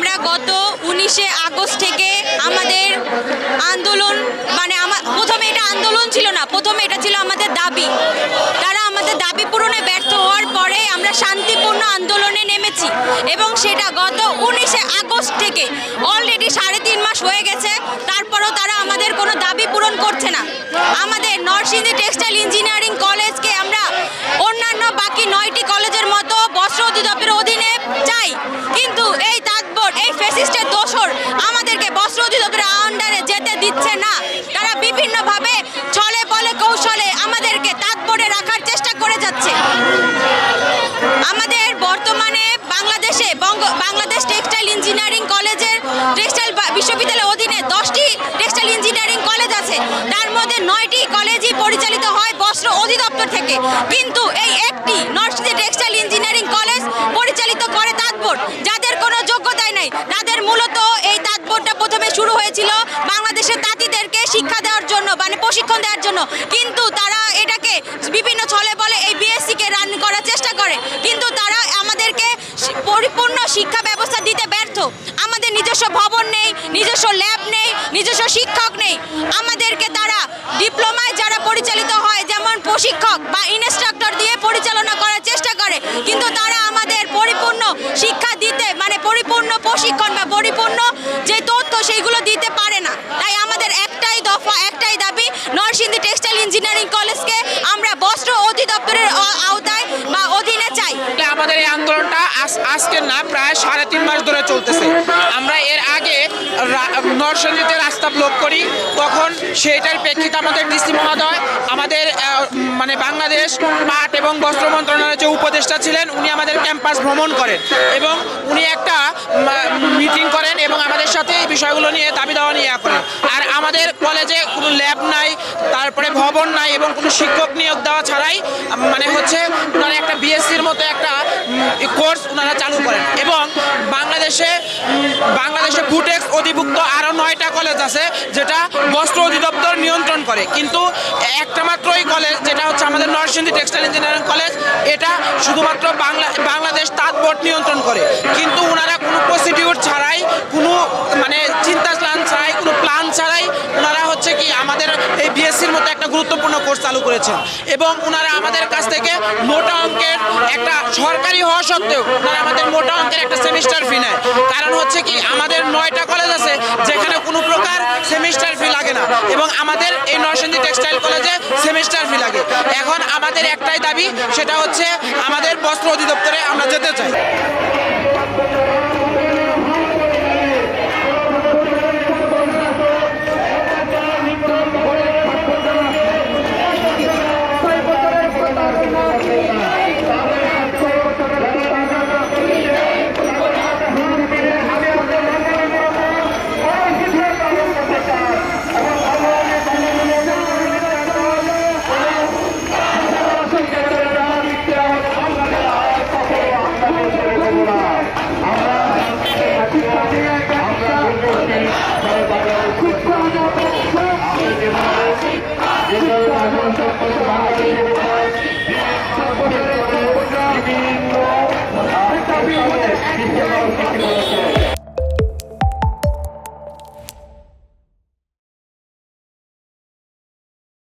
আমরা গত উনিশে আগস্ট থেকে আমাদের আন্দোলন মানে আমার প্রথমে এটা আন্দোলন ছিল না, প্রথমে এটা ছিল আমাদের দাবি। তারা আমাদের দাবি পূরণে ব্যর্থ হওয়ার পরে আমরা শান্তিপূর্ণ আন্দোলনে নেমেছি এবং সেটা গত উনিশে আগস্ট থেকে অলরেডি সাড়ে তিন মাস হয়ে গেছে, তারপরও তারা আমাদের কোনো দাবি পূরণ করছে না। আমাদের নরসিংদী টেক্সটাইল ইঞ্জিনিয়ারিং কলেজকে আমরা অন্যান্য বাকি নয়টি কলেজের মতো বস্ত্র অধিদপ্তরের অধীনে চাই, কিন্তু এই যাচ্ছে আমাদের বর্তমানে বাংলাদেশে বঙ্গ বাংলাদেশ টেক্সটাইল ইঞ্জিনিয়ারিং কলেজের টেক্সটাইল বিশ্ববিদ্যালয়ের অধীনে দশটি টেক্সটাইল ইঞ্জিনিয়ারিং কলেজ আছে। তার মধ্যে নয়টি কলেজই পরিচালিত হয় বস্ত্র অধিদপ্তর থেকে। কিন্তু এই একটি নরসিংদী টেক্সটাইল ইঞ্জিনিয়ারিং কলেজ পরিচালিত করে তাৎপর যাদের কোনো যোগ্যতাই নেই, তাদের মূলত এই তাৎপরটা প্রথমে শুরু হয়েছিল বাংলাদেশের তাঁতিদেরকে শিক্ষা দেওয়ার জন্য মানে প্রশিক্ষণ দেওয়ার জন্য। কিন্তু তারা এটাকে বিভিন্ন ছলে শিক্ষা ব্যবস্থা দিতে ব্যর্থ। আমাদের নিজস্ব ভবন নেই নিজস্ব ল্যাব নেই নিজস্ব শিক্ষক নেই। আন্দোলনটা আজ- আজকের না, প্রায় সাড়ে তিন মাস ধরে চলতেছে। আমরা এর আগে নরসিংদীতে রাস্তা ব্লক করি, তখন সেইটার প্রেক্ষিতে আমাদের ডিসি মহোদয়, আমাদের মানে বাংলাদেশ পাট এবং বস্ত্র মন্ত্রণালয়ের যে উপদেষ্টা ছিলেন, উনি আমাদের ক্যাম্পাস ভ্রমণ করেন এবং উনি একটা মিটিং করেন এবং আমাদের সাথে এই বিষয়গুলো নিয়ে দাবি দেওয়া নিয়ে করেন। আর আমাদের কলেজে কোনো ল্যাব নাই, তারপরে ভবন নাই এবং কোনো শিক্ষক নিয়োগ দেওয়া ছাড়াই মানে হচ্ছে একটা বিএসসির মতো একটা কোর্স ওনারা চালু করেন। এবং বাংলাদেশে বাংলাদেশে বুটেক্স অধিভুক্ত আরও নয়টা কলেজ আছে যেটা বস্ত্র অধিদপ্তর নিয়ন্ত্রণ করে। কিন্তু একটা মাত্রই কলেজ যেটা হচ্ছে আমাদের নরসিংদী টেক্সটাইল ইঞ্জিনিয়ারিং কলেজ এটা শুধুমাত্র বাংলা, বাংলাদেশ তাঁত বোর্ড নিয়ন্ত্রণ করে। কিন্তু ওনারা কোনো প্রসিডিউর ছাড়াই কোনো মানে চিন্তা প্ল্যান ছাড়াই কোনো প্ল্যান ছাড়াই ওনারা হচ্ছে কি আমাদের এই বিএসসির মতো একটা গুরুত্বপূর্ণ কোর্স চালু করেছেন এবং ওনারা আমাদের কাছ থেকে মোটা অঙ্কের একটা সরকারি হওয়া সত্ত্বেও ওনারা আমাদের মোটা অঙ্কের একটা সেমিস্টার ফি নেয়। কারণ হচ্ছে কি, আমাদের নয়টা কলেজ আছে যেখানে কোনো প্রকার সেমিস্টার ফি লাগে না এবং আমাদের এই নরসিংদী টেক্সটাইল কলেজে সেমিস্টার ফি লাগে। এখন আমাদের একটাই দাবি, সেটা হচ্ছে আমাদের বস্ত্র অধিদপ্তরে আমরা যেতে চাই।